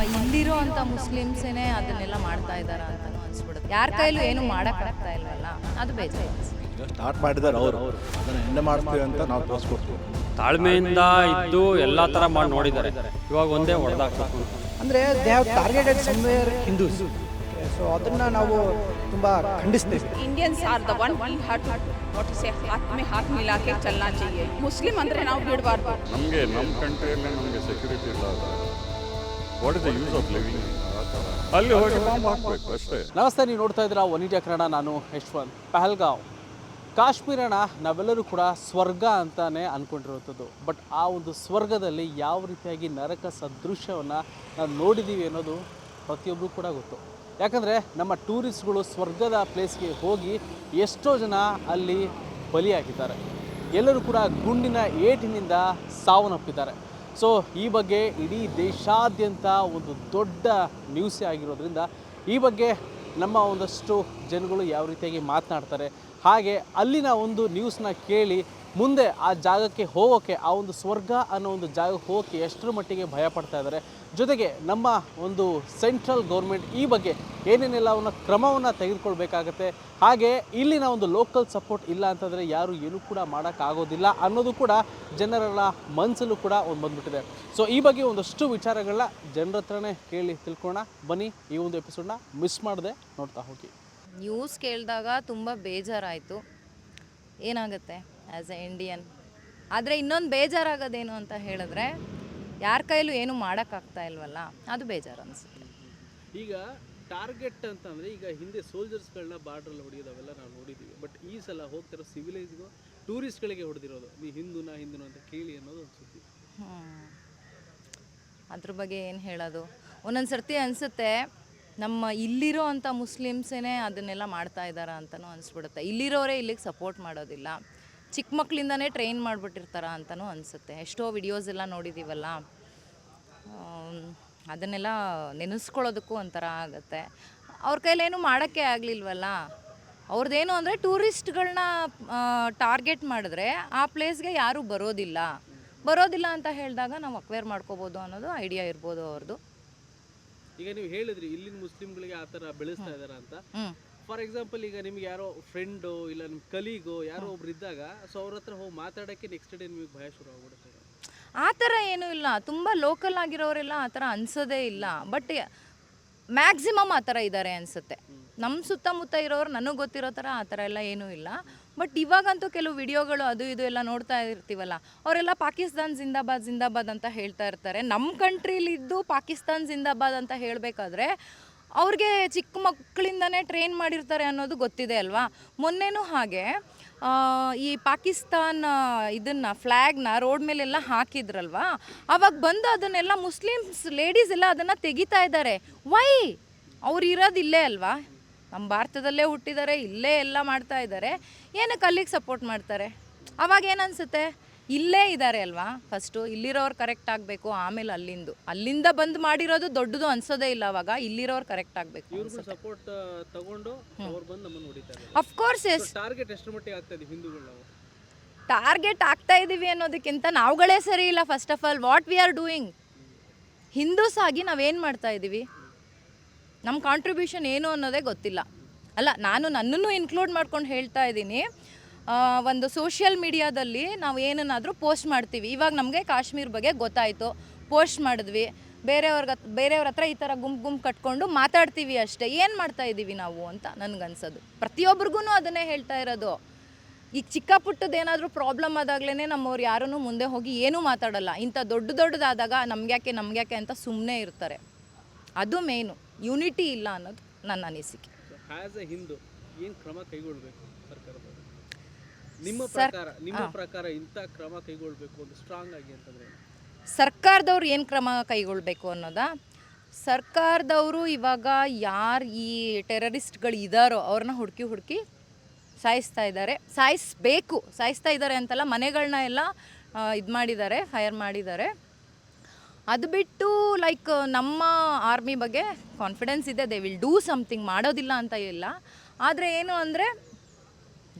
ಇಲ್ಲಿರೋ ಅಂಥ ಮುಸ್ಲಿಮ್ಸೇನೆ ಅದನ್ನೆಲ್ಲ ಮಾಡ್ತಾ ಇದ್ದಾರಾ ಅಂತಲೂ ಅನ್ಸ್ಬಿಡುತ್ತೆ ಯಾರ ಕೈಲೂ ಏನು ಮಾಡೋಕ್ಕಾಗ್ತಾ ಇಲ್ವಲ್ಲ ಅದು ಬೇಜಾರು ಅನ್ಸುತ್ತೆ. ಸ್ಟಾರ್ಟ್ ಮಾಡಿದ್ದಾರೆ ಅವರು ಅದನ್ನು ಎಂಡ್ ಮಾಡ್ತೀವಿ ಅಂತ ನಾವು ತೋರಿಸ್ಕೊಡ್ತೀವಿ ತಾಳ್ಮೆಯಿಂದ ಇದ್ದು ಎಲ್ಲ ಥರ ಮಾಡಿ ನೋಡಿದ್ದಾರೆ ಇವಾಗ ಒಂದೇ ಹೊಡೆದಾಕ್ಬೇಕು ಅಂದರೆ they have targeted somewhere Hindus so ಅದನ್ನು ನಾವು ತುಂಬ ಖಂಡಿಸ್ತೇವೆ Indians are the one we have to what to say हाथ में हाथ मिला के चलना चाहिए ಮುಸ್ಲಿಂ ಅಂದರೆ ನಾವು ಬಿಡಬಾರ್ದು ನಮಗೆ ನಮ್ಮ ಕಂಟ್ರಿಯಲ್ಲಿ ನಮಗೆ ಸೆಕ್ಯೂರಿಟಿ ಇಲ್ಲ What is the use of living ಅಲ್ಲಿ ಹೋಗಿ ಬಾಂಬ್ ಹಾಕಬೇಕು, ಅಷ್ಟೇ. ನಮಸ್ತೆ, ನೀವು ನೋಡ್ತಾ ಇದ್ದೀರಾ ಒನ್ ಇಂಡಿಯಾ ಕನ್ನಡ, ನಾನು ಯಶ್ವಂತ್ ಪಹಲ್ಗಾಂವ್ ಕಾಶ್ಮೀರನ ನಾವೆಲ್ಲರೂ ಕೂಡ ಸ್ವರ್ಗ ಅಂತಾನೆ ಅಂದ್ಕೊಂಡಿರುವಂಥದ್ದು ಬಟ್ ಆ ಒಂದು ಸ್ವರ್ಗದಲ್ಲಿ ಯಾವ ರೀತಿಯಾಗಿ ನರಕ ಸದೃಶ್ಯವನ್ನು ನಾವು ನೋಡಿದ್ದೀವಿ ಅನ್ನೋದು ಪ್ರತಿಯೊಬ್ಬರು ಕೂಡ ಗೊತ್ತು. ಯಾಕಂದರೆ ನಮ್ಮ ಟೂರಿಸ್ಟ್ಗಳು ಸ್ವರ್ಗದ ಪ್ಲೇಸ್ಗೆ ಹೋಗಿ ಎಷ್ಟೋ ಜನ ಅಲ್ಲಿ ಬಲಿಯಾಗಿದ್ದಾರೆ. ಎಲ್ಲರೂ ಕೂಡ ಗುಂಡಿನ ಏಟಿನಿಂದ ಸಾವನ್ನಪ್ಪಿದ್ದಾರೆ. ಸೊ ಈ ಬಗ್ಗೆ ಇಡೀ ದೇಶಾದ್ಯಂತ ಒಂದು ದೊಡ್ಡ ನ್ಯೂಸೇ ಆಗಿರೋದ್ರಿಂದ ಈ ಬಗ್ಗೆ ನಮ್ಮ ಒಂದಷ್ಟು ಜನಗಳು ಯಾವ ರೀತಿಯಾಗಿ ಮಾತನಾಡ್ತಾರೆ, ಹಾಗೆ ಅಲ್ಲಿನ ಒಂದು ನ್ಯೂಸ್ನ ಕೇಳಿ ಮುಂದೆ ಆ ಜಾಗಕ್ಕೆ ಹೋಗೋಕ್ಕೆ ಆ ಒಂದು ಸ್ವರ್ಗ ಅನ್ನೋ ಒಂದು ಜಾಗಕ್ಕೆ ಹೋಗೋಕ್ಕೆ ಎಷ್ಟರ ಮಟ್ಟಿಗೆ ಭಯ ಪಡ್ತಾ ಇದ್ದಾರೆ. ಜೊತೆಗೆ ನಮ್ಮ ಒಂದು ಸೆಂಟ್ರಲ್ ಗೌರ್ಮೆಂಟ್ ಈ ಬಗ್ಗೆ ಏನೇನೆಲ್ಲವನ್ನು ಕ್ರಮವನ್ನು ತೆಗೆದುಕೊಳ್ಬೇಕಾಗತ್ತೆ ಹಾಗೆ ಇಲ್ಲಿನ ಒಂದು ಲೋಕಲ್ ಸಪೋರ್ಟ್ ಇಲ್ಲ ಅಂತಂದರೆ ಯಾರು ಏನೂ ಕೂಡ ಮಾಡೋಕ್ಕಾಗೋದಿಲ್ಲ ಅನ್ನೋದು ಕೂಡ ಜನರೆಲ್ಲ ಮನಸ್ಸಲ್ಲೂ ಕೂಡ ಒಂದು ಬಂದ್ಬಿಟ್ಟಿದೆ. ಸೊ ಈ ಬಗ್ಗೆ ಒಂದಷ್ಟು ವಿಚಾರಗಳನ್ನ ಜನರ ಹತ್ರನೇ ಕೇಳಿ ತಿಳ್ಕೊಳ್ಳೋಣ ಬನ್ನಿ ಈ ಒಂದು ಎಪಿಸೋಡ್ನ ಮಿಸ್ ಮಾಡದೆ ನೋಡ್ತಾ ಹೋಗಿ. ನ್ಯೂಸ್ ಕೇಳಿದಾಗ ತುಂಬ ಬೇಜಾರಾಯಿತು. ಏನಾಗುತ್ತೆ ಆ್ಯಸ್ ಎ ಇಂಡಿಯನ್ ಆದರೆ ಇನ್ನೊಂದು ಬೇಜಾರಾಗೋದೇನು ಅಂತ ಹೇಳಿದ್ರೆ ಯಾರ ಕೈಲೂ ಏನು ಮಾಡೋಕ್ಕಾಗ್ತಾ ಇಲ್ವಲ್ಲ ಅದು ಬೇಜಾರು ಅನಿಸುತ್ತೆ. ಈಗ ಟಾರ್ಗೆಟ್ ಅಂತಂದರೆ ಈಗ ಹಿಂದೆ ಸೋಲ್ಜರ್ಸ್ಗಳನ್ನ ಬಾರ್ಡ್ರಲ್ಲಿ ಹೊಡೆಯೋದು ಅವೆಲ್ಲ ನಾವು ನೋಡಿದ್ದೀವಿ ಬಟ್ ಈ ಸಲ ಹೋಗ್ತಿರೋ ಸಿವಿಲೈಸ್ಗೂ ಟೂರಿಸ್ಟ್ಗಳಿಗೆ ಹೊಡೆದಿರೋದು. ನೀ ಹಿಂದೂನ ಹಿಂದೂನ ಅಂತ ಕೇಳಿ ಅನ್ನೋದು ಒಂದು ಸುದ್ದಿ. ಅದ್ರ ಬಗ್ಗೆ ಏನು ಹೇಳೋದು? ಒಂದೊಂದು ಸರ್ತಿ ಅನಿಸುತ್ತೆ, ನಮ್ಮ ಇಲ್ಲಿರೋ ಅಂಥ ಮುಸ್ಲಿಮ್ಸೇ ಅದನ್ನೆಲ್ಲ ಮಾಡ್ತಾ ಇದ್ದಾರಾ ಅಂತಲೂ ಅನಿಸ್ಬಿಡುತ್ತೆ. ಇಲ್ಲಿರೋರೇ ಇಲ್ಲಿಗೆ ಸಪೋರ್ಟ್ ಮಾಡೋದಿಲ್ಲ. ಚಿಕ್ಕ ಮಕ್ಕಳಿಂದನೇ ಟ್ರೈನ್ ಮಾಡಿಬಿಟ್ಟಿರ್ತಾರ ಅಂತಲೂ ಅನಿಸುತ್ತೆ. ಎಷ್ಟೋ ವಿಡಿಯೋಸ್ ಎಲ್ಲ ನೋಡಿದ್ದೀವಲ್ಲ ಅದನ್ನೆಲ್ಲ ನೆನೆಸ್ಕೊಳ್ಳೋದಕ್ಕೂ ಒಂಥರ ಆಗುತ್ತೆ. ಅವ್ರ ಕೈಲೇನು ಮಾಡೋಕ್ಕೆ ಆಗಲಿಲ್ವಲ್ಲ? ಅವ್ರದ್ದೇನು ಅಂದರೆ ಟೂರಿಸ್ಟ್ಗಳನ್ನ ಟಾರ್ಗೆಟ್ ಮಾಡಿದ್ರೆ ಆ ಪ್ಲೇಸ್ಗೆ ಯಾರೂ ಬರೋದಿಲ್ಲ. ಬರೋದಿಲ್ಲ ಅಂತ ಹೇಳಿದಾಗ ನಾವು ಅಕ್ವೇರ್ ಮಾಡ್ಕೋಬೋದು ಅನ್ನೋದು ಐಡಿಯಾ ಇರ್ಬೋದು ಅವ್ರದ್ದು ಈಗ ನೀವು ಹೇಳಿದ್ರಿ ಇಲ್ಲಿನ ಮುಸ್ಲಿಮ್ಗಳಿಗೆ ಆ ಥರ ಬೆಳೆಸ್ತಾ ಇದಾರ ಅಂತ. ಫಾರ್ ಎಕ್ಸಾಂಪಲ್ ಈಗ ನಿಮ್ಗೆ ಯಾರೋ ಫ್ರೆಂಡು ಇಲ್ಲ ನಿಮ್ಮ ಕಲೀಗೋ ಯಾರೋ ಒಬ್ರು ಇದ್ದಾಗ ಸೊ ಅವ್ರ ಹತ್ರ ಹೋಗಿ ಮಾತಾಡೋಕ್ಕೆ ನೆಕ್ಸ್ಟ್ ಡೇ ನಿಮಗೆ ಭಯ ಶುರು ಆಗ್ಬಿಡುತ್ತೆ. ಆ ಥರ ಏನೂ ಇಲ್ಲ. ತುಂಬ ಲೋಕಲ್ ಆಗಿರೋರೆಲ್ಲ ಆ ಥರ ಅನ್ಸೋದೇ ಇಲ್ಲ. ಬಟ್ ಮ್ಯಾಕ್ಸಿಮಮ್ ಆ ಥರ ಇದ್ದಾರೆ ಅನಿಸುತ್ತೆ. ನಮ್ಮ ಸುತ್ತಮುತ್ತ ಇರೋರು ನನಗೆ ಗೊತ್ತಿರೋ ಥರ ಆ ಥರ ಎಲ್ಲ ಏನೂ ಇಲ್ಲ. ಬಟ್ ಇವಾಗಂತೂ ಕೆಲವು ವಿಡಿಯೋಗಳು ಅದು ಇದು ಎಲ್ಲ ನೋಡ್ತಾ ಇರ್ತೀವಲ್ಲ, ಅವರೆಲ್ಲ ಪಾಕಿಸ್ತಾನ್ ಜಿಂದಾಬಾದ್ ಜಿಂದಾಬಾದ್ ಅಂತ ಹೇಳ್ತಾ ಇರ್ತಾರೆ. ನಮ್ಮ ಕಂಟ್ರೀಲಿದ್ದು ಪಾಕಿಸ್ತಾನ್, ಜಿಂದಾಬಾದ್ ಅಂತ ಹೇಳಬೇಕಾದ್ರೆ ಅವ್ರಿಗೆ ಚಿಕ್ಕ ಮಕ್ಕಳಿಂದನೇ ಟ್ರೈನ್ ಮಾಡಿರ್ತಾರೆ ಅನ್ನೋದು ಗೊತ್ತಿದೆ ಅಲ್ವಾ? ಮೊನ್ನೆನೂ ಹಾಗೆ ಈ ಪಾಕಿಸ್ತಾನ ಇದನ್ನು ಫ್ಲ್ಯಾಗ್ನ ರೋಡ್ ಮೇಲೆಲ್ಲ ಹಾಕಿದ್ರಲ್ವಾ? ಅವಾಗ ಬಂದು ಅದನ್ನೆಲ್ಲ ಮುಸ್ಲಿಮ್ಸ್ ಲೇಡೀಸ್ ಎಲ್ಲ ಅದನ್ನು ತೆಗಿತಾ ಇದ್ದಾರೆ. ವೈ ಅವ್ರು ಇರೋದು ಇಲ್ಲೇ ಅಲ್ವಾ? ನಮ್ಮ ಭಾರತದಲ್ಲೇ ಹುಟ್ಟಿದ್ದಾರೆ ಇಲ್ಲೇ ಎಲ್ಲ ಮಾಡ್ತಾ ಇದ್ದಾರೆ. ಏನಕ್ಕೆ ಅಲ್ಲಿಗೆ ಸಪೋರ್ಟ್ ಮಾಡ್ತಾರೆ? ಅವಾಗ ಏನನ್ಸುತ್ತೆ ಇಲ್ಲೇ ಇದ್ದಾರೆ ಅಲ್ವಾ? ಫಸ್ಟು ಇಲ್ಲಿರೋರು ಕರೆಕ್ಟ್ ಆಗಬೇಕು ಆಮೇಲೆ ಅಲ್ಲಿಂದು. ಅಲ್ಲಿಂದ ಬಂದು ಮಾಡಿರೋದು ದೊಡ್ಡದು ಅನ್ಸೋದೇ ಇಲ್ಲ ಅವಾಗ ಇಲ್ಲಿರೋರು ಕರೆಕ್ಟ್ ಆಗಬೇಕು ಸಪೋರ್ಟ್ ತಗೊಂಡು ಅವ್ರು ಬಂದು ನಮ್ಮನ್ನು ಹೊಡಿತಾರೆ ಅಫ್ಕೋರ್ಸ್ ಎಸ್ ಟಾರ್ಗೆಟ್ ಎಷ್ಟು ಮಟ್ಟಿಗೆ ಆಗ್ತಾ ಇದೆ ಹಿಂದೂಗಳು ನಾವು? ಟಾರ್ಗೆಟ್ ಆಗ್ತಾ ಇದ್ದೀವಿ ಅನ್ನೋದಕ್ಕಿಂತ ನಾವುಗಳೇ ಸರಿ ಇಲ್ಲ first of all what we are doing Hindus ಆಗಿ ನಾವೇನು ಮಾಡ್ತಾ ಇದ್ದೀವಿ ನಮ್ಮ ಕಾಂಟ್ರಿಬ್ಯೂಷನ್ ಏನು ಅನ್ನೋದೇ ಗೊತ್ತಿಲ್ಲ. ಅಲ್ಲ ನಾನು ನನ್ನನ್ನು ಇನ್ಕ್ಲೂಡ್ ಮಾಡ್ಕೊಂಡು ಹೇಳ್ತಾ ಇದ್ದೀನಿ ಒಂದು ಸೋಷಿಯಲ್ ಮೀಡಿಯಾದಲ್ಲಿ ನಾವು ಏನನ್ನಾದರೂ ಪೋಸ್ಟ್ ಮಾಡ್ತೀವಿ. ಇವಾಗ ನಮಗೆ ಕಾಶ್ಮೀರ ಬಗ್ಗೆ ಗೊತ್ತಾಯಿತು. ಪೋಸ್ಟ್ ಮಾಡಿದ್ವಿ. ಬೇರೆಯವ್ರಿಗೆ, ಬೇರೆಯವ್ರ ಹತ್ರ ಈ ಥರ ಗುಂಪು ಗುಂಪು ಕಟ್ಕೊಂಡು ಮಾತಾಡ್ತೀವಿ ಅಷ್ಟೇ. ಏನು ಮಾಡ್ತಾ ಇದ್ದೀವಿ ನಾವು ಅಂತ ನನಗನ್ಸೋದು. ಪ್ರತಿಯೊಬ್ರಿಗೂ ಅದನ್ನೇ ಹೇಳ್ತಾ ಇರೋದು. ಈಗ ಚಿಕ್ಕ ಪುಟ್ಟದ್ದು ಏನಾದರೂ ಪ್ರಾಬ್ಲಮ್ ಆದಾಗಲೇ ನಮ್ಮವ್ರು ಯಾರೂ ಮುಂದೆ ಹೋಗಿ ಏನೂ ಮಾತಾಡಲ್ಲ. ಇಂಥ ದೊಡ್ಡ ದೊಡ್ಡದಾದಾಗ ನಮ್ಗ್ಯಾಕೆ ನಮ್ಗ್ಯಾಕೆ ಅಂತ ಸುಮ್ಮನೆ ಇರ್ತಾರೆ. ಅದು ಮೇಯ್ನು ಯೂನಿಟಿ ಇಲ್ಲ ಅನ್ನೋದು ನನ್ನ ಅನಿಸಿಕೆ. ಹಿಂದೂ ಏನು ಕ್ರಮ ಸರ್ಕಾರದವರು ನಿಮ್ಮ ಪ್ರಕಾರ ನಿಮ್ಮ ಪ್ರಕಾರ ಇಂಥ ಕ್ರಮ ಕೈಗೊಳ್ಬೇಕು ಒಂದು ಸ್ಟ್ರಾಂಗ್ ಆಗಿ ಅಂತಂದ್ರೆ? ಸರ್ಕಾರದವ್ರು ಏನು ಕ್ರಮ ಕೈಗೊಳ್ಳಬೇಕು ಅನ್ನೋದಾ? ಸರ್ಕಾರದವರು ಇವಾಗ ಯಾರು ಈ ಟೆರರಿಸ್ಟ್ಗಳು ಇದ್ದಾರೋ ಅವ್ರನ್ನ ಹುಡುಕಿ ಹುಡುಕಿ ಸಾಯಿಸ್ತಾ ಇದ್ದಾರೆ. ಸಾಯಿಸ್ಬೇಕು ಸಾಯಿಸ್ತಾ ಇದ್ದಾರೆ ಅಂತಲ್ಲ ಮನೆಗಳನ್ನ ಎಲ್ಲ ಇದು ಮಾಡಿದ್ದಾರೆ ಫೈರ್ ಮಾಡಿದ್ದಾರೆ. ಅದು ಬಿಟ್ಟು ಲೈಕ್ ನಮ್ಮ ಆರ್ಮಿ ಬಗ್ಗೆ ಕಾನ್ಫಿಡೆನ್ಸ್ ಇದೆ ದೇ ವಿಲ್ ಡೂ ಸಮಥಿಂಗ್ ಮಾಡೋದಿಲ್ಲ ಅಂತ ಇಲ್ಲ. ಆದರೆ ಏನು ಅಂದರೆ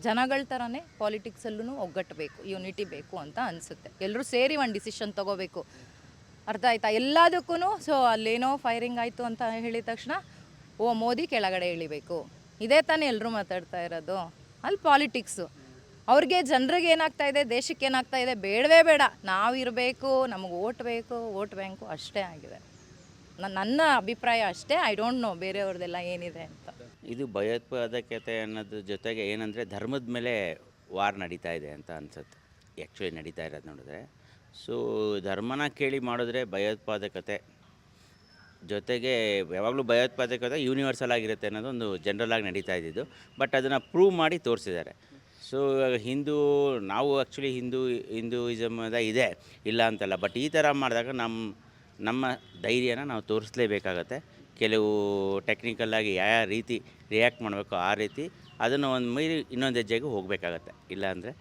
ಜನಗಳ ಥರನೇ ಪಾಲಿಟಿಕ್ಸಲ್ಲೂ ಒಗ್ಗಟ್ಟು ಬೇಕು ಯೂನಿಟಿ ಬೇಕು ಅಂತ ಅನಿಸುತ್ತೆ. ಎಲ್ಲರೂ ಸೇರಿ ಒಂದು ಡಿಸಿಷನ್ ತಗೋಬೇಕು. ಅರ್ಥ ಆಯ್ತಾ? ಎಲ್ಲದಕ್ಕೂ ಸೊ ಅಲ್ಲೇನೋ ಫೈರಿಂಗ್ ಆಯಿತು ಅಂತ ಹೇಳಿದ ತಕ್ಷಣ, ಓ ಮೋದಿ ಕೆಳಗಡೆ ಇಳಿಬೇಕು. ಇದೇ ತಾನೇ ಎಲ್ಲರೂ ಮಾತಾಡ್ತಾ ಇರೋದು. ಅಲ್ಲಿ ಪಾಲಿಟಿಕ್ಸು ಅವ್ರಿಗೆ ಜನರಿಗೆ ಏನಾಗ್ತಾ ಇದೆ, ದೇಶಕ್ಕೆ ಏನಾಗ್ತಾ ಇದೆ ಬೇಡವೇ ಬೇಡ. ನಾವು ಇರಬೇಕು, ನಮಗೆ ಓಟ್ ಬೇಕು ಓಟ್ ಬ್ಯಾಂಕು ಅಷ್ಟೇ ಆಗಿದೆ. ನನ್ನ ಅಭಿಪ್ರಾಯ ಅಷ್ಟೇ. ಐ ಡೋಂಟ್ ನೋ ಬೇರೆಯವ್ರದ್ದೆಲ್ಲ ಏನಿದೆ ಅಂತ. ಇದು ಭಯೋತ್ಪಾದಕತೆ ಅನ್ನೋದ್ರ ಜೊತೆಗೆ ಏನಂದರೆ ಧರ್ಮದ ಮೇಲೆ ವಾರ್ ನಡೀತಾ ಇದೆ ಅಂತ ಅನ್ಸುತ್ತೆ. ಆ್ಯಕ್ಚುಲಿ ನಡೀತಾ ಇರೋದು ನೋಡಿದ್ರೆ. ಸೊ ಧರ್ಮನ ಕೇಳಿ ಮಾಡಿದ್ರೆ ಭಯೋತ್ಪಾದಕತೆ ಜೊತೆಗೆ ಯಾವಾಗಲೂ ಭಯೋತ್ಪಾದಕತೆ ಯೂನಿವರ್ಸಲ್ ಆಗಿರುತ್ತೆ ಅನ್ನೋದು ಒಂದು ಜನರಲ್ ಆಗಿ ನಡೀತಾ ಇದ್ದಿದ್ದು. ಬಟ್ ಅದನ್ನು ಪ್ರೂವ್ ಮಾಡಿ ತೋರಿಸಿದ್ದಾರೆ. ಸೊ ಹಿಂದೂ, ನಾವು ಆ್ಯಕ್ಚುಲಿ ಹಿಂದೂ, ಹಿಂದೂಯಿಸಮದ ಇದೆ, ಇಲ್ಲ ಅಂತಲ್ಲ. ಬಟ್ ಈ ಥರ ಮಾಡಿದಾಗ ನಮ್ಮ ನಮ್ಮ ಧೈರ್ಯನ ನಾವು ತೋರಿಸ್ಲೇಬೇಕಾಗತ್ತೆ. ಕೆಲವು ಟೆಕ್ನಿಕಲ್ಲಾಗಿ ಯಾವ ಯಾವ ರೀತಿ ರಿಯಾಕ್ಟ್ ಮಾಡಬೇಕು ಆ ರೀತಿ ಅದನ್ನು ಒಂದು ಮೀರಿ ಇನ್ನೊಂದು ಹೆಜ್ಜೆಗೆ ಹೋಗಬೇಕಾಗತ್ತೆ. ಇಲ್ಲಾಂದರೆ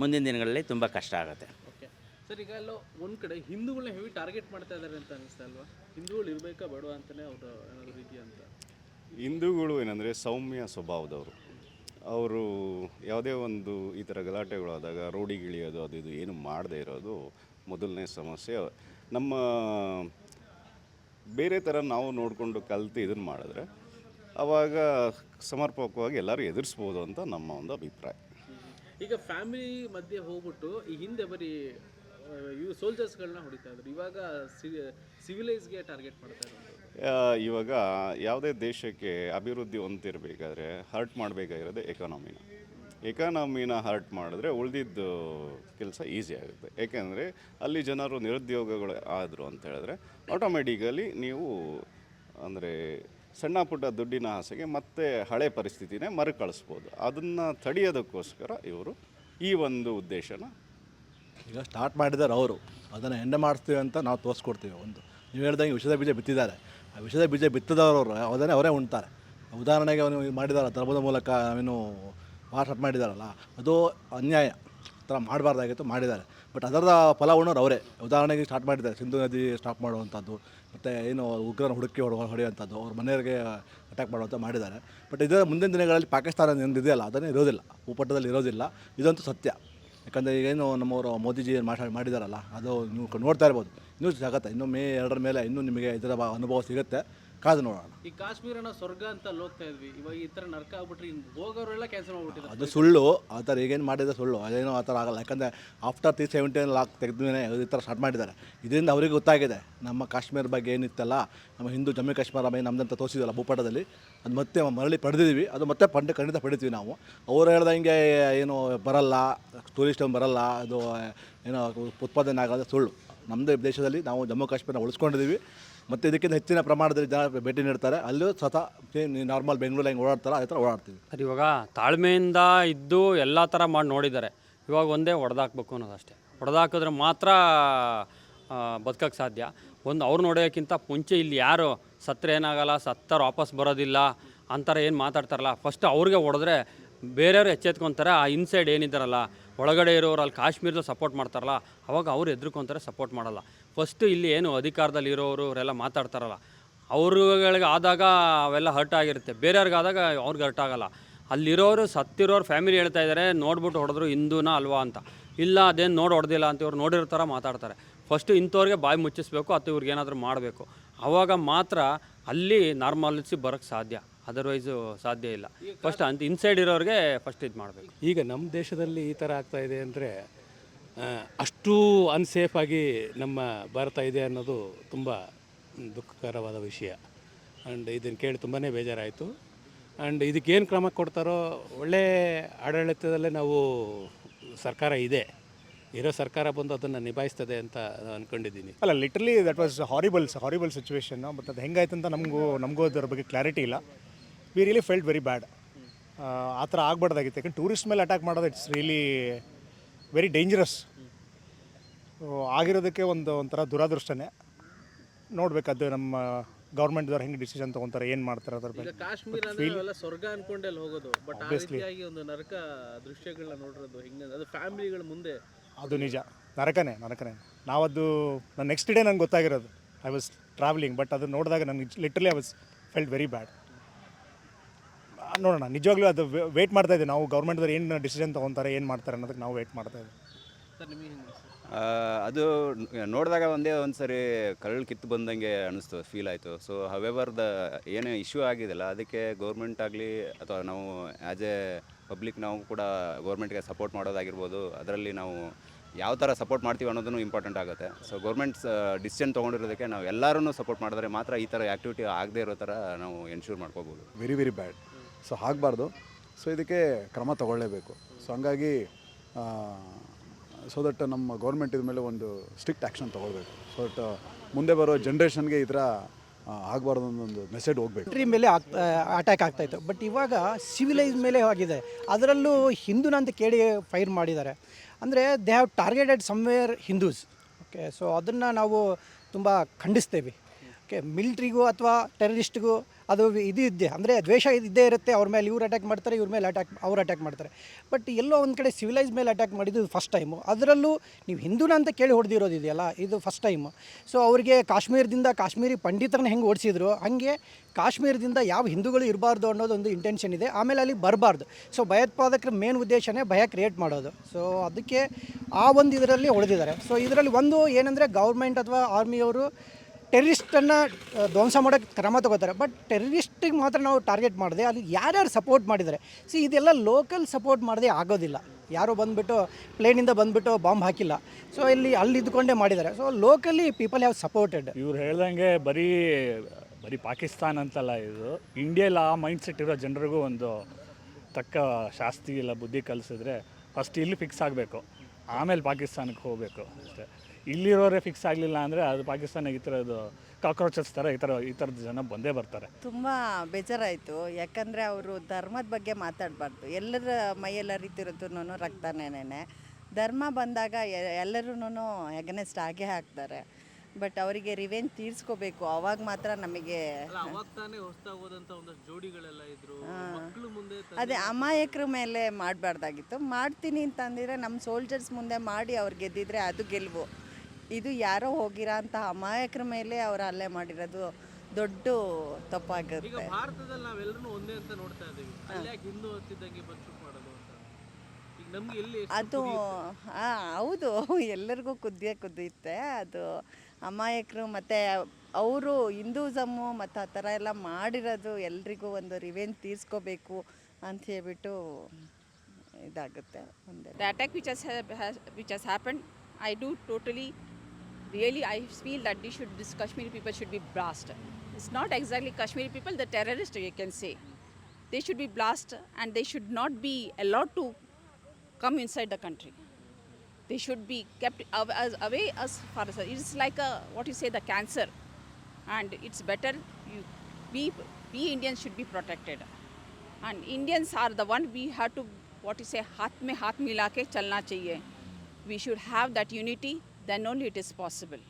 ಮುಂದಿನ ದಿನಗಳಲ್ಲಿ ತುಂಬ ಕಷ್ಟ ಆಗುತ್ತೆ. ಓಕೆ ಸರ್ ಈಗ ಅಲ್ಲೋ ಒಂದು ಕಡೆ ಹಿಂದೂಗಳನ್ನ ಹೆವಿ ಟಾರ್ಗೆಟ್ ಮಾಡ್ತಾ ಇದ್ದಾರೆ ಅಂತ ಅನಿಸ್ತಾ ಅಲ್ವಾ ಹಿಂದೂಗಳು ಇರಬೇಕಾ ಬೇಡವಾ ಅಂತಲೇ ಅವರು ಏನಾದ್ರು ರೀತಿ ಅಂತ? ಹಿಂದೂಗಳು ಏನಂದರೆ ಸೌಮ್ಯ ಸ್ವಭಾವದವರು. ಅವರು ಯಾವುದೇ ಒಂದು ಈ ಥರ ಗಲಾಟೆಗಳಾದಾಗ ರೋಡಿಗಿಳಿಯೋದು ಅದು ಇದು ಏನು ಮಾಡದೇ ಇರೋದು ಮೊದಲನೇ ಸಮಸ್ಯೆ. ನಮ್ಮ ಬೇರೆ ಥರ ನಾವು ನೋಡಿಕೊಂಡು ಕಲಿತು ಇದನ್ನು ಮಾಡಿದ್ರೆ ಆವಾಗ ಸಮರ್ಪಕವಾಗಿ ಎಲ್ಲರೂ ಎದುರಿಸ್ಬೋದು ಅಂತ ನಮ್ಮ ಒಂದು ಅಭಿಪ್ರಾಯ. ಈಗ ಫ್ಯಾಮಿಲಿ ಮಧ್ಯೆ ಹೋಗ್ಬಿಟ್ಟು ಈ ಹಿಂದೆ ಬರೀ ಇವು ಸೋಲ್ಜರ್ಸ್ಗಳನ್ನ ಹೊಡಿತಾ ಇದ್ರು. ಇವಾಗ ಸಿವಿಲೈಸ್ಗೆ ಟಾರ್ಗೆಟ್ ಮಾಡ್ತಾ ಇವಾಗ ಯಾವುದೇ ದೇಶಕ್ಕೆ ಅಭಿವೃದ್ಧಿ ಹೊಂದಿರಬೇಕಾದ್ರೆ ಹರ್ಟ್ ಮಾಡಬೇಕಾಗಿರೋದೇ ಎಕಾನಮಿನ ಎಕಾನಮಿನ ಹರ್ಟ್ ಮಾಡಿದ್ರೆ ಉಳಿದಿದ್ದು ಕೆಲಸ ಈಸಿ ಆಗುತ್ತೆ. ಏಕೆಂದರೆ ಅಲ್ಲಿ ಜನರು ನಿರುದ್ಯೋಗಗಳು ಆದರು ಅಂತ ಹೇಳಿದ್ರೆ ಆಟೋಮೆಟಿಕಲಿ ನೀವು, ಅಂದರೆ ಸಣ್ಣ ಪುಟ್ಟ ದುಡ್ಡಿನ ಆಸೆಗೆ ಮತ್ತೆ ಹಳೆ ಪರಿಸ್ಥಿತಿನೇ ಮರುಕಳಿಸ್ಬೋದು. ಅದನ್ನು ತಡೆಯೋದಕ್ಕೋಸ್ಕರ ಇವರು ಈ ಒಂದು ಉದ್ದೇಶನ ಈಗ ಸ್ಟಾರ್ಟ್ ಮಾಡಿದ್ದಾರೆ ಅವರು. ಅದನ್ನು ಎಣ್ಣೆ ಮಾಡಿಸ್ತೀವಿ ಅಂತ ನಾವು ತೋರಿಸ್ಕೊಡ್ತೀವಿ ಒಂದು. ನೀವು ಹೇಳ್ದಂಗೆ ವಿಷದ ಬೀಜ ಬಿತ್ತಿದ್ದಾರೆ. ಆ ವಿಷದ ಬೀಜ ಬಿತ್ತಿದವರು ಅದನ್ನೇ ಅವರೇ ಉಣ್ತಾರೆ. ಉದಾಹರಣೆಗೆ ಅವನು ಇದು ಮಾಡಿದಾರೆ ಧರ್ಮದ ಮೂಲಕ ಏನು ಸ್ಟಾರ್ಟ್ ಮಾಡಿದಾರಲ್ಲ, ಅದು ಅನ್ಯಾಯ. ಆ ಥರ ಮಾಡಬಾರ್ದಾಗಿತ್ತು, ಮಾಡಿದ್ದಾರೆ. ಬಟ್ ಅದರ ಫಲ ಉಣ್ಣೋರು ಅವರೇ. ಉದಾಹರಣೆಗೆ ಸ್ಟಾರ್ಟ್ ಮಾಡಿದ್ದಾರೆ, ಸಿಂಧು ನದಿ ಸ್ಟಾಪ್ ಮಾಡುವಂಥದ್ದು, ಮತ್ತು ಏನು ಉಗ್ರನ ಹುಡುಕಿ ಹೊಡ, ಹೊಡೆಯುವಂಥದ್ದು, ಅವ್ರ ಮನೆಯವರಿಗೆ ಅಟ್ಯಾಕ್ ಮಾಡುವಂಥ ಮಾಡಿದ್ದಾರೆ. ಬಟ್ ಇದರ ಮುಂದಿನ ದಿನಗಳಲ್ಲಿ ಪಾಕಿಸ್ತಾನ ಇದೆಯಲ್ಲ ಅದನ್ನೇ ಇರೋದಿಲ್ಲ. ಭೂಪಟದಲ್ಲಿ ಇರೋದಿಲ್ಲ. ಇದಂತೂ ಸತ್ಯ. ಯಾಕಂದರೆ ಈಗೇನು ನಮ್ಮವರು ಮೋದಿಜಿ ಏನು ಮಾತಾಡಿ ಮಾಡಿದಾರಲ್ಲ, ಅದು ನೀವು ನೋಡ್ತಾ ಇರ್ಬೋದು. ಇನ್ನೂ ಜಾಗತ್ತೆ. ಇನ್ನೂ ಮೇ ಎರಡರ ಮೇಲೆ ಇನ್ನೂ ನಿಮಗೆ ಇದರ ಅನುಭವ ಸಿಗುತ್ತೆ. ಕಾದು ನೋಡೋಣ. ಈ ಕಾಶ್ಮೀರನ ಸ್ವರ್ಗ ಅಂತ ಅಲ್ಲಿ ಹೋಗ್ತಾ ಇದ್ವಿ. ಇವಾಗ ಈ ಥರ ನರ್ಕ ಆಗ್ಬಿಟ್ರೆ ಇನ್ನು ಹೋಗೋರೆಲ್ಲ ಕ್ಯಾನ್ಸಲ್ ಮಾಡ್ಬಿಟ್ಟಿದ್ದಾರೆ ಅದು ಸುಳ್ಳು. ಆ ಥರ ಈಗೇನು ಮಾಡಿದ್ರೆ ಸುಳ್ಳು. ಅದೇನೋ ಆ ಥರ ಆಗಲ್ಲ. ಯಾಕಂದರೆ ಆಫ್ಟರ್ ತ್ರೀ ಸೆವೆಂಟೀನ್ ಲಾಕ್ ತೆಗೆದ್ಮೇಲೆ ಈ ಥರ ಸ್ಟಾರ್ಟ್ ಮಾಡಿದ್ದಾರೆ. ಇದರಿಂದ ಅವರಿಗೆ ಗೊತ್ತಾಗಿದೆ. ನಮ್ಮ ಕಾಶ್ಮೀರ ಬಗ್ಗೆ ಏನಿತ್ತಲ್ಲ ನಮ್ಮ ಹಿಂದೂ ಜಮ್ಮು ಕಾಶ್ಮೀರ ಬಗ್ಗೆ ನಮ್ದಂತ ತೋರಿಸಿದಲ್ಲ ಭೂಪಟದಲ್ಲಿ ಅದು ಮತ್ತೆ ಮರಳಿ ಪಡೆದಿದ್ದೀವಿ ಅದು ಮತ್ತೆ ಪಂಡ ಖಂಡಿತ ಪಡಿತೀವಿ ನಾವು. ಅವ್ರು ಹೇಳ್ದಂಗೆ ಏನು ಬರಲ್ಲ ಟೂರಿಸ್ಟ್ ಬರಲ್ಲ ಅದು ಏನೋ ಉತ್ಪಾದನೆ ಆಗೋದು ಸುಳ್ಳು. ನಮ್ಮದೇ ದೇಶದಲ್ಲಿ ನಾವು ಜಮ್ಮು ಕಾಶ್ಮೀರ ಉಳಿಸ್ಕೊಂಡಿದ್ದೀವಿ ಮತ್ತು ಇದಕ್ಕಿಂತ ಹೆಚ್ಚಿನ ಪ್ರಮಾಣದಲ್ಲಿ ಜನ ಭೇಟಿ ನೀಡ್ತಾರೆ. ಅಲ್ಲೂ ಸ್ವತಃ ನಾರ್ಮಲ್ ಬೆಂಗಳೂರಲ್ಲಿ ಹೆಂಗೆ ಓಡಾಡ್ತಾರೆ ಅದೇ ಥರ ಓಡಾಡ್ತೀವಿ. ಸರ್, ಇವಾಗ ತಾಳ್ಮೆಯಿಂದ ಇದ್ದು ಎಲ್ಲ ಥರ ಮಾಡಿ ನೋಡಿದ್ದಾರೆ. ಇವಾಗ ಒಂದೇ ಹೊಡೆದಾಕ್ಬೇಕು ಅನ್ನೋದು ಅಷ್ಟೇ ಹೊಡೆದಾಕಿದ್ರೆ ಮಾತ್ರ ಬದುಕೋಕ್ಕೆ ಸಾಧ್ಯ. ಒಂದು ಅವ್ರು ನೋಡೋಕ್ಕಿಂತ ಮುಂಚೆ ಇಲ್ಲಿ ಯಾರು ಸತ್ತರೆ ಏನಾಗಲ್ಲ ಸತ್ತರು ವಾಪಸ್ ಬರೋದಿಲ್ಲ ಅಂತಾರೆ ಏನು ಮಾತಾಡ್ತಾರಲ್ಲ ಫಸ್ಟ್ ಅವ್ರಿಗೆ ಹೊಡೆದ್ರೆ ಬೇರೆಯವ್ರು ಎಚ್ಚೆತ್ಕೊತಾರೆ, ಆ ಇನ್ಸೈಡ್ ಏನಿದ್ದಾರಲ್ಲ, ಒಳಗಡೆ ಇರೋರು ಅಲ್ಲಿ ಕಾಶ್ಮೀರದಲ್ಲಿ ಸಪೋರ್ಟ್ ಮಾಡ್ತಾರಲ್ಲ, ಅವಾಗ ಅವ್ರು ಎದ್ರುಕೊಂತಾರೆ ಸಪೋರ್ಟ್ ಮಾಡಲ್ಲ. ಫಸ್ಟು ಇಲ್ಲಿ ಏನು ಅಧಿಕಾರದಲ್ಲಿ ಇರೋರು ಅವರೆಲ್ಲ ಮಾತಾಡ್ತಾರಲ್ಲ ಅವ್ರಿಗೆ ಆದಾಗ ಅವೆಲ್ಲ ಹರ್ಟ್ ಆಗಿರುತ್ತೆ. ಬೇರೆಯವ್ರಿಗೆ ಆದಾಗ ಅವ್ರಿಗೆ ಹರ್ಟ್ ಆಗಲ್ಲ. ಅಲ್ಲಿರೋರು ಸತ್ತಿರೋರು ಫ್ಯಾಮಿಲಿ ಹೇಳ್ತಾ ಇದ್ದಾರೆ ನೋಡ್ಬಿಟ್ಟು ಹೊಡೆದ್ರು ಹಿಂದೂನಾ ಅಲ್ವಾ ಅಂತ. ಇಲ್ಲ ಅದೇನು ನೋಡಿ ಹೊಡೆದಿಲ್ಲ ಅಂತ ಇವ್ರು ನೋಡಿರೋ ಥರ ಮಾತಾಡ್ತಾರೆ. ಫಸ್ಟು ಇಂಥವ್ರಿಗೆ ಬಾಯಿ ಮುಚ್ಚಿಸ್ಬೇಕು ಅಥವಾ ಇವ್ರಿಗೆ ಏನಾದರೂ ಮಾಡಬೇಕು. ಆವಾಗ ಮಾತ್ರ ಅಲ್ಲಿ ನಾರ್ಮಲ್ಸಿ ಬರೋಕ್ಕೆ ಸಾಧ್ಯ. ಅದರ್ವೈಸು ಸಾಧ್ಯ ಇಲ್ಲ. ಫಸ್ಟ್ ಅಂತ ಇನ್ಸೈಡ್ ಇರೋರಿಗೆ ಫಸ್ಟ್ ಇದು ಮಾಡಬೇಕು. ಈಗ ನಮ್ಮ ದೇಶದಲ್ಲಿ ಈ ಥರ ಆಗ್ತಾ ಇದೆ ಅಂದರೆ ಅಷ್ಟು ಅನ್ಸೇಫ್ ಆಗಿ ನಮ್ಮ ಭಾರತ ಇದೆ ಅನ್ನೋದು ತುಂಬ ದುಃಖಕರವಾದ ವಿಷಯ. ಆ್ಯಂಡ್ ಇದನ್ನು ಕೇಳಿ ತುಂಬಾ ಬೇಜಾರಾಯಿತು. ಆ್ಯಂಡ್ ಇದಕ್ಕೇನು ಕ್ರಮ ಕೊಡ್ತಾರೋ ಒಳ್ಳೆ ಆಡಳಿತದಲ್ಲೇ ನಾವು ಸರ್ಕಾರ ಇದೆ. ಇರೋ ಸರ್ಕಾರ ಬಂದು ಅದನ್ನು ನಿಭಾಯಿಸ್ತದೆ ಅಂತ ಅಂದ್ಕೊಂಡಿದ್ದೀನಿ ಅಲ್ಲ literally that was horrible horrible situation but ಅದು ಹೆಂಗಾಯ್ತು ಅಂತ ನಮಗೂ ನಮಗೂ ಅದರ ಬಗ್ಗೆ ಕ್ಲಾರಿಟಿ ಇಲ್ಲ. We really felt very bad ಆ ಥರ ಆಗಬಾರ್ದಾಗಿತ್ತು. ಯಾಕಂದ್ರೆ ಟೂರಿಸ್ಟ್ ಮೇಲೆ ಅಟ್ಯಾಕ್ ಮಾಡೋದು ಇಟ್ಸ್ ರಿಯಲಿ ವೆರಿ ಡೇಂಜರಸ್ ಆಗಿರೋದಕ್ಕೆ ಒಂದು ಒಂಥರ ದುರಾದೃಷ್ಟನೇ. ನೋಡ್ಬೇಕು ಅದು ನಮ್ಮ ಗೌರ್ಮೆಂಟ್ದವ್ರು ಹೆಂಗೆ ಡಿಸಿಷನ್ ತೊಗೊತಾರೆ ಏನು ಮಾಡ್ತಾರೆ ಅದ್ರ ಈಗ ಬಗ್ಗೆ. ಕಾಶ್ಮೀರ ಅಂದ್ರೆ ನಾವೆಲ್ಲ ಸ್ವರ್ಗ ಅನ್ಕೊಂಡೆ ಅಲ್ಲಿ ಹೋಗೋದು. ಬಟ್ ಆ ರೀತಿಯಾಗಿ ಒಂದು ನರಕ ದೃಶ್ಯಗಳನ್ನ ನೋಡಿರೋದು ಹೆಂಗೆ ಅದು ಫ್ಯಾಮಿಲಿಗಳ ಮುಂದೆ. ಅದು ನಿಜ. ನರಕನೇ ನರಕನೇ. ನಾವದು ನಾನು ನೆಕ್ಸ್ಟ್ ಡೇ ನಂಗೆ ಗೊತ್ತಾಗಿರೋದು. ಐ ವಾಸ್ ಟ್ರಾವೆಲಿಂಗ್ ಬಟ್ ಅದು ನೋಡಿದಾಗ ನನಗೆ literally I was felt very bad ನೋಡೋಣ ನಿಜವಾಗ್ಲೂ ಅದು ವೇಟ್ ಮಾಡ್ತಾ ಇದ್ದೀವಿ. ನಾವು ಗೌರ್ಮೆಂಟ್ದವ್ರು ಏನು ಡಿಸಿಷನ್ ತೊಗೊತಾರೆ ಏನು ಮಾಡ್ತಾರೆ ಅನ್ನೋದಕ್ಕೆ ನಾವು ವೇಟ್ ಮಾಡ್ತಾ ಇದ್ದೀವಿ. ಸರ್ ನಿಮಗೆ ಆ, ಅದು ನೋಡಿದಾಗ ಒಂದೇ ಒಂದು ಸರಿ ಕರಳು ಕಿತ್ತು ಬಂದಂಗೆ ಅನಿಸ್ತು ಫೀಲ್ ಆಯಿತು. ಸೊ ಹವೆವರ್ ದ ಏನು ಇಶ್ಯೂ ಆಗಿದೆಯಲ್ಲ ಅದಕ್ಕೆ ಗೌರ್ಮೆಂಟ್ ಆಗಲಿ ಅಥವಾ ನಾವು ಆ್ಯಸ್ ಎ ಪಬ್ಲಿಕ್ ನಾವು ಕೂಡ ಗೌರ್ಮೆಂಟ್ಗೆ ಸಪೋರ್ಟ್ ಮಾಡೋದಾಗಿರ್ಬೋದು. ಅದರಲ್ಲಿ ನಾವು ಯಾವ ಥರ ಸಪೋರ್ಟ್ ಮಾಡ್ತೀವಿ ಅನ್ನೋದನ್ನು ಇಂಪಾರ್ಟೆಂಟ್ ಆಗುತ್ತೆ. ಸೊ ಗೌರ್ಮೆಂಟ್ಸ್ ಡಿಸಿಷನ್ ತೊಗೊಂಡಿರೋದಕ್ಕೆ ನಾವು ಎಲ್ಲರೂ ಸಪೋರ್ಟ್ ಮಾಡಿದ್ರೆ ಮಾತ್ರ ಈ ಥರ ಆ್ಯಕ್ಟಿವಿಟಿ ಆಗದೇ ಇರೋ ಥರ ನಾವು ಎನ್ಶೂರ್ ಮಾಡ್ಕೋಬೋದು. ವೆರಿ ವೆರಿ ಬ್ಯಾಡ್ ಸೊ ಆಗಬಾರ್ದು ಸೊ ಇದಕ್ಕೆ ಕ್ರಮ ತಗೊಳ್ಳೇಬೇಕು. ಸೊ ಹಂಗಾಗಿ ಸೊ ದಟ್ ನಮ್ಮ ಗೌರ್ಮೆಂಟ್ ಇದ್ರ ಮೇಲೆ ಒಂದು ಸ್ಟ್ರಿಕ್ಟ್ ಆ್ಯಕ್ಷನ್ ತೊಗೊಳ್ಬೇಕು. ಸೊ ದಟ್ ಮುಂದೆ ಬರೋ ಜನ್ರೇಷನ್ಗೆ ಈ ಥರ ಆಗಬಾರ್ದು ಅನ್ನೋ ಮೆಸೇಜ್ ಹೋಗಬೇಕು. ಟ್ರೀ ಮೇಲೆ ಅಟ್ಯಾಕ್ ಆಗ್ತಾ ಇತ್ತು. ಬಟ್ ಇವಾಗ ಸಿವಿಲೈಸ್ ಮೇಲೆ ಆಗಿದೆ. ಅದರಲ್ಲೂ ಹಿಂದೂನ ಅಂತ ಕೇಳಿ ಫೈರ್ ಮಾಡಿದ್ದಾರೆ. ಅಂದರೆ they have targeted somewhere Hindus okay so ಅದನ್ನು ನಾವು ತುಂಬ ಖಂಡಿಸ್ತೇವೆ. ಓಕೆ ಮಿಲ್ಟ್ರಿಗೂ ಅಥವಾ ಟೆರರಿಸ್ಟ್ಗೂ ಅದು ಇದು ಇದ್ದೆ, ಅಂದರೆ ದ್ವೇಷ ಇದ್ದೇ ಇರುತ್ತೆ, ಅವ್ರ ಮೇಲೆ ಇವ್ರು ಅಟ್ಯಾಕ್ ಮಾಡ್ತಾರೆ, ಇವ್ರ ಮೇಲೆ ಅಟ್ಯಾಕ್ ಅವ್ರು ಅಟ್ಯಾಕ್ ಮಾಡ್ತಾರೆ. ಬಟ್ ಎಲ್ಲೋ ಒಂದು ಕಡೆ ಸಿವಿಲೈಸ್ ಮೇಲೆ ಅಟ್ಯಾಕ್ ಮಾಡಿದ್ದು ಫಸ್ಟ್ ಟೈಮು ಅದರಲ್ಲೂ ನೀವು ಹಿಂದೂನ ಅಂತ ಕೇಳಿ ಹೊಡೆದಿರೋದು ಇದೆಯಲ್ಲ, ಇದು ಫಸ್ಟ್ ಟೈಮು ಸೊ ಅವರಿಗೆ ಕಾಶ್ಮೀರದಿಂದ ಕಾಶ್ಮೀರಿ ಪಂಡಿತರನ್ನ ಹೆಂಗೆ ಓಡಿಸಿದ್ರು, ಹಾಗೆ ಕಾಶ್ಮೀರದಿಂದ ಯಾವ ಹಿಂದೂಗಳು ಇರಬಾರ್ದು ಅನ್ನೋದೊಂದು ಇಂಟೆನ್ಷನ್ ಇದೆ. ಆಮೇಲೆ ಅಲ್ಲಿ ಬರಬಾರ್ದು. ಸೊ ಭಯೋತ್ಪಾದಕರ ಮೇನ್ ಉದ್ದೇಶನೇ ಭಯ ಕ್ರಿಯೇಟ್ ಮಾಡೋದು. ಸೊ ಅದಕ್ಕೆ ಆ ಒಂದು ಇದರಲ್ಲಿ ಹೊಡೆದಿದ್ದಾರೆ ಸೊ ಇದರಲ್ಲಿ ಒಂದು ಏನಂದರೆ ಗೌರ್ಮೆಂಟ್ ಅಥವಾ ಆರ್ಮಿಯವರು ಟೆರರಿಸ್ಟನ್ನು ಧ್ವಂಸ ಮಾಡೋಕ್ಕೆ ಕ್ರಮ ತಗೋತಾರೆ. ಬಟ್ ಟೆರರಿಸ್ಟಿಗೆ ಮಾತ್ರ ನಾವು ಟಾರ್ಗೆಟ್ ಮಾಡಿದೆ ಅಲ್ಲಿ ಯಾರ್ಯಾರು ಸಪೋರ್ಟ್ ಮಾಡಿದ್ದಾರೆ. ಸಿ ಇದೆಲ್ಲ ಲೋಕಲ್ ಸಪೋರ್ಟ್ ಮಾಡದೆ ಆಗೋದಿಲ್ಲ. ಯಾರೋ ಬಂದುಬಿಟ್ಟು, ಪ್ಲೇನಿಂದ ಬಂದುಬಿಟ್ಟು ಬಾಂಬ್ ಹಾಕಿಲ್ಲ. ಸೊ ಇಲ್ಲಿ ಅಲ್ಲಿ ಇದ್ಕೊಂಡೇ ಮಾಡಿದ್ದಾರೆ. So locally people have supported ಇವ್ರು ಹೇಳ್ದಂಗೆ ಬರೀ ಬರೀ ಪಾಕಿಸ್ತಾನ ಅಂತಲ್ಲ ಇದು. ಇಂಡಿಯಲ್ಲಿ ಆ ಮೈಂಡ್ ಸೆಟ್ ಇರೋ ಜನರಿಗೂ ಒಂದು ತಕ್ಕ ಶಾಸ್ತಿ ಇಲ್ಲ, ಬುದ್ಧಿ ಕಲಿಸಿದ್ರೆ ಫಸ್ಟ್ ಇಲ್ಲಿ ಫಿಕ್ಸ್ ಆಗಬೇಕು. ಆಮೇಲೆ ಪಾಕಿಸ್ತಾನಕ್ಕೆ ಹೋಗಬೇಕು ಅಷ್ಟೇ. ಇಲ್ಲಿರೋರೇ ಫಿಕ್ಸ್ ಆಗಲಿಲ್ಲ ಅಂದರೆ ಅದು ಪಾಕಿಸ್ತಾನ ಈ ಥರದ್ದು ಕಾಕ್ರೋಚಸ್ ಥರ ಈ ಥರ ಈ ಥರದ ಜನ ಬಂದೇ ಬರ್ತಾರೆ. ತುಂಬ ಬೇಜಾರಾಯಿತು. ಯಾಕಂದರೆ ಅವರು ಧರ್ಮದ ಬಗ್ಗೆ ಮಾತಾಡಬಾರ್ದು. ಎಲ್ಲರ ಮೈಯೆಲ್ಲ ರೀತಿರುತ್ತೂ ರಕ್ತನೇನೆ ಧರ್ಮ ಬಂದಾಗ ಎಲ್ಲರೂ ಎಗನೆಸ್ಟ್ ಆಗೇ ಹಾಕ್ತಾರೆ. ಬಟ್ ಅವರಿಗೆ ರಿವೆಂಜ್ ತೀರ್ಸ್ಕೋಬೇಕು. ಅವಾಗ ಮಾತ್ರ ನಮಗೆ ಅದೇ ಅಮಾಯಕರ ಮೇಲೆ ಮಾಡಬಾರ್ದಾಗಿತ್ತು. ಮಾಡ್ತೀನಿ ಅಂತಂದಿದ್ರೆ ನಮ್ಮ ಸೋಲ್ಜರ್ಸ್ ಮುಂದೆ ಮಾಡಿ ಅವ್ರು ಗೆದ್ದಿದ್ರೆ ಅದು ಗೆಲುವು. ಇದು ಯಾರೋ ಹೋಗಿರೋ ಅಂತ ಅಮಾಯಕರ ಮೇಲೆ ಅವರು ಹಲ್ಲೆ ಮಾಡಿರೋದು ದೊಡ್ಡ ಈಗ ತಪ್ಪಾಗುತ್ತೆ ಭಾರತದಲ್ಲಿ ನಾವೆಲ್ಲರೂ ಒಂದೇ ಅಂತ ನೋಡ್ತಾ ಇದ್ದೀವಿ. ಅಲ್ಲಿ ಯಾಕೆ ಹಿಂದೂ ಹೊತ್ತಿದ್ದಂಗೆ ಬಂದು ಮಾಡೋದು ಅಂತ. ಈಗ ನಮ್ಗೆ ಎಲ್ಲಿ ಎಷ್ಟು ಅದು ಹಾ ಹೌದು. ಎಲ್ಲರಿಗೂ ಕುದ್ದೇ ಕುದಿಯುತ್ತೆ. ಅದು ಅಮಾಯಕರು ಮತ್ತು ಅವರು ಹಿಂದೂಸಮ್ಮು ಮತ್ತು ಆ ಥರ ಎಲ್ಲ ಮಾಡಿರೋದು ಎಲ್ರಿಗೂ ಒಂದು ರಿವೆಂಜ್ ತೀರ್ಸ್ಕೋಬೇಕು ಅಂತ ಹೇಳ್ಬಿಟ್ಟು ಇದಾಗುತ್ತೆ ಒಂದೇ. The attack which has, hap- has which has happened, I do totally, really, I feel that they should, this Kashmiri people should be blasted. It's not exactly Kashmiri people, the terrorists you can say. They should be blasted and they should not be allowed to come inside the country. They should be kept av- as away as far as it's like a what you say the cancer, and it's better you we we Indians should be protected, and Indians are the one we have to what you say हाथ में हाथ मिला के चलना चाहिए. We should have that unity, then only it is possible.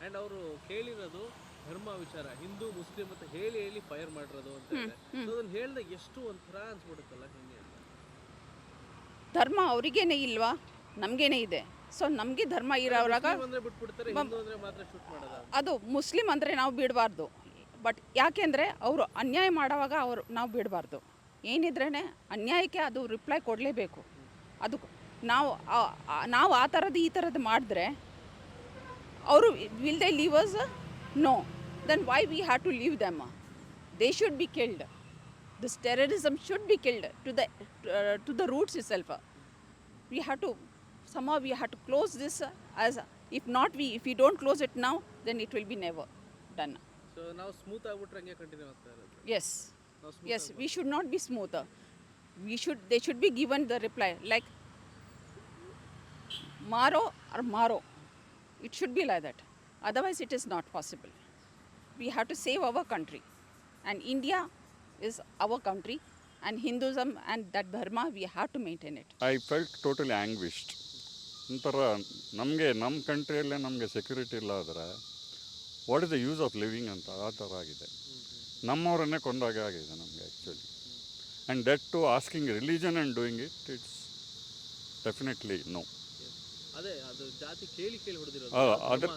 And ಅವರು ಕೇಳಿರೋದು ಧರ್ಮ ವಿಚಾರ ಹಿಂದೂ ಮುಸ್ಲಿಂ ಅಂತ ಹೇಳಿ ಹೇಳಿ ಫೈರ್ ಮಾಡಿರೋದು ಅಂತ ಅದನ್ನು ಹೇಳಿದ ಎಷ್ಟು ಒಂಥರ ಅನ್ಸ್ಬಿಡುತ್ತಲ್ಲ ಹಿಂಗೆ ಧರ್ಮ ಅವರಿಗೇನೆ ಇಲ್ವಾ? ನಮಗೇನೆ ಇದೆ. ಸೊ ನಮಗೆ ಧರ್ಮ ಇರೋವಾಗ ಅದು ಮುಸ್ಲಿಂ ಅಂದರೆ ನಾವು ಬಿಡಬಾರ್ದು. ಬಟ್ ಯಾಕೆಂದರೆ ಅವರು ಅನ್ಯಾಯ ಮಾಡೋವಾಗ ಅವರು ನಾವು ಬಿಡಬಾರ್ದು. ಏನಿದ್ರೇ ಅನ್ಯಾಯಕ್ಕೆ ಅದು ರಿಪ್ಲೈ ಕೊಡಲೇಬೇಕು. ಅದು ನಾವು ನಾವು ಆ ಥರದ್ದು ಈ ಥರದ್ದು ಮಾಡಿದ್ರೆ ಅವರು will they leave us no then why we have to leave them they should be killed this terrorism should be killed to the to the roots itself we have to somehow we have to close this uh, as if not we if we don't close it now then it will be never done so ನಾವು smooth ಆಗ್ಬಿಟ್ರೆ ಹಂಗೆ continue ಆಗ್ತಾ ಇರೋದು yes ನಾವು smooth yes we should not be smoother we should they should be given the reply like maro or maro it should be like that otherwise it is not possible we have to save our country and india is our country and hinduism and that dharma we have to maintain it I felt totally anguished. ಒಂಥರ ನಮಗೆ ನಮ್ಮ ಕಂಟ್ರಿಯಲ್ಲೇ ನಮಗೆ security ಇಲ್ಲ ಆದರೆ what is the use of living ಅಂತ ಆ ಥರ ಆಗಿದೆ ನಮ್ಮವರನ್ನೇ ಕೊಂದಾಗ ಆಗಿದೆ ನಮಗೆ actually and that to asking religion and doing it it's definitely no ಅದೇ ಅದು ಜಾತಿ ಕೇಳಿ ಹೊಡೆದಿರೋದು ಅದು.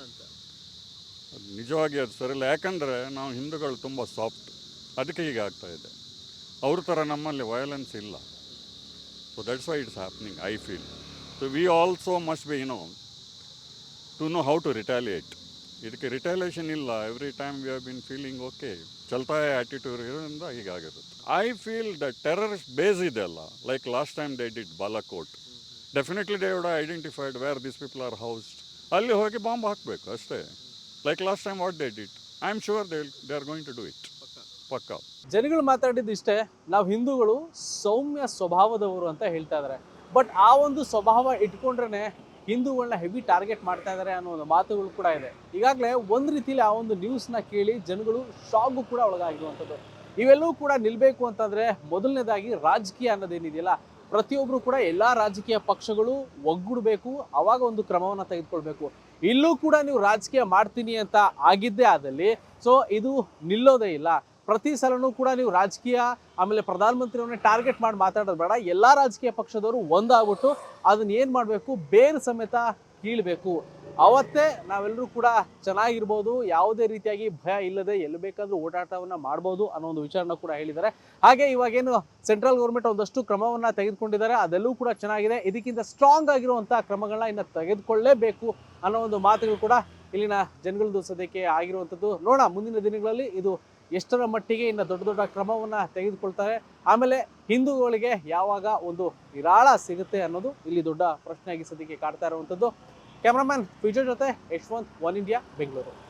ನಿಜವಾಗಿ ಅದು ಸರಿಯಿಲ್ಲ ಯಾಕಂದರೆ ನಾವು ಹಿಂದೂಗಳು ತುಂಬ ಸಾಫ್ಟ್. ಅದಕ್ಕೆ ಹೀಗೆ ಆಗ್ತಾ ಇದೆ. ಅವ್ರ ಥರ ನಮ್ಮಲ್ಲಿ ವಯಲೆನ್ಸ್ ಇಲ್ಲ. So that's why it's happening I feel so we also must be you know to know how to retaliate. ಇದಕ್ಕೆ ರಿಟಾಲಿಯೇಷನ್ ಇಲ್ಲ. Every time we have been feeling okay ಚಲ್ತಾ attitude ಇರೋದ್ರಿಂದ ಹೀಗಾಗಿರುತ್ತೆ I feel the terrorist base ಇದೆ ಅಲ್ಲ. Like last time they did Balakot definitely they would identified where this people are housed ಅಲ್ಲಿ ಹೋಗಿ bomb ಹಾಕಬೇಕು, ಅಷ್ಟೇ. Like last time what they it I am sure they they are going to do it ಪಕ್ಕ. ಜನಗಳು ಮಾತಾಡಿದ್ದು ಇಷ್ಟೇ, ನಾವು ಹಿಂದೂಗಳು ಸೌಮ್ಯ ಸ್ವಭಾವದವರು ಅಂತ ಹೇಳ್ತಾ ಇದ್ದಾರೆ ಬಟ್ ಆ ಒಂದು ಸ್ವಭಾವ ಇಟ್ಕೊಂಡ್ರೆ ಹಿಂದೂಗಳನ್ನ ಹೆವಿ ಟಾರ್ಗೆಟ್ ಮಾಡ್ತಾ ಇದ್ದಾರೆ ಅನ್ನೋ ಒಂದು ಮಾತುಗಳು ಕೂಡ ಇದೆ. ಈಗಾಗಲೇ ಒಂದು ರೀತಿಯಲ್ಲಿ ಆ ಒಂದು ನ್ಯೂಸ್ನ ಕೇಳಿ ಜನಗಳು ಶಾಕು ಕೂಡ ಒಳಗಾಗಿರುವಂಥದ್ದು. ಇವೆಲ್ಲವೂ ಕೂಡ ನಿಲ್ಲಬೇಕು ಅಂತಂದರೆ ಮೊದಲನೇದಾಗಿ ರಾಜಕೀಯ ಅನ್ನೋದೇನಿದೆಯಲ್ಲ ಪ್ರತಿಯೊಬ್ಬರು ಕೂಡ ಎಲ್ಲ ರಾಜಕೀಯ ಪಕ್ಷಗಳು ಒಗ್ಗೂಡಬೇಕು, ಅವಾಗ ಒಂದು ಕ್ರಮವನ್ನು ತೆಗೆದುಕೊಳ್ಬೇಕು. ಇಲ್ಲೂ ಕೂಡ ನೀವು ರಾಜಕೀಯ ಮಾಡ್ತೀನಿ ಅಂತ ಆಗಿದ್ದೇ ಆದಲ್ಲಿ ಸೊ ಇದು ನಿಲ್ಲೋದೇ ಇಲ್ಲ. ಪ್ರತಿ ಸಲನೂ ಕೂಡ ನೀವು ರಾಜಕೀಯ, ಆಮೇಲೆ ಪ್ರಧಾನಮಂತ್ರಿಯವನ್ನೇ ಟಾರ್ಗೆಟ್ ಮಾಡಿ ಮಾತಾಡೋದು ಬೇಡ. ಎಲ್ಲ ರಾಜಕೀಯ ಪಕ್ಷದವರು ಒಂದಾಗ್ಬಿಟ್ಟು ಅದನ್ನ ಏನು ಮಾಡಬೇಕು? ಬೇರೆ ಸಮೇತ ಕೀಳಬೇಕು. ಅವತ್ತೇ ನಾವೆಲ್ಲರೂ ಕೂಡ ಚೆನ್ನಾಗಿರ್ಬೋದು, ಯಾವುದೇ ರೀತಿಯಾಗಿ ಭಯ ಇಲ್ಲದೆ ಎಲ್ಲಿ ಬೇಕಾದರೂ ಓಡಾಟವನ್ನು ಮಾಡ್ಬೋದು ಅನ್ನೋ ಒಂದು ವಿಚಾರನ ಕೂಡ ಹೇಳಿದ್ದಾರೆ. ಹಾಗೆ ಇವಾಗೇನು ಸೆಂಟ್ರಲ್ ಗೌರ್ಮೆಂಟ್ ಒಂದಷ್ಟು ಕ್ರಮವನ್ನು ತೆಗೆದುಕೊಂಡಿದ್ದಾರೆ, ಅದೆಲ್ಲೂ ಕೂಡ ಚೆನ್ನಾಗಿದೆ. ಇದಕ್ಕಿಂತ ಸ್ಟ್ರಾಂಗ್ ಆಗಿರುವಂಥ ಕ್ರಮಗಳನ್ನ ಇನ್ನು ತೆಗೆದುಕೊಳ್ಳೇಬೇಕು ಅನ್ನೋ ಒಂದು ಮಾತುಗಳು ಕೂಡ ಇಲ್ಲಿನ ಜನಗಳದ್ದು ಸದ್ಯಕ್ಕೆ ಆಗಿರುವಂಥದ್ದು. ನೋಡೋಣ, ಮುಂದಿನ ದಿನಗಳಲ್ಲಿ ಇದು ಎಷ್ಟರ ಮಟ್ಟಿಗೆ ಇನ್ನು ದೊಡ್ಡ ದೊಡ್ಡ ಕ್ರಮವನ್ನು ತೆಗೆದುಕೊಳ್ತಾರೆ. ಆಮೇಲೆ ಹಿಂದೂಗಳಿಗೆ ಯಾವಾಗ ಒಂದು ನಿರಾಳ ಸಿಗುತ್ತೆ ಅನ್ನೋದು ಇಲ್ಲಿ ದೊಡ್ಡ ಪ್ರಶ್ನೆಯಾಗಿ ಸದ್ಯಕ್ಕೆ ಕಾಡ್ತಾ ಇರುವಂಥದ್ದು. ಕ್ಯಾಮ್ರಾಮನ್ ವಿಜಯ್ ಜೊತೆ ಯಶವಂತ್ ಒನ್ ಇಂಡಿಯಾ ಬೆಂಗಳೂರು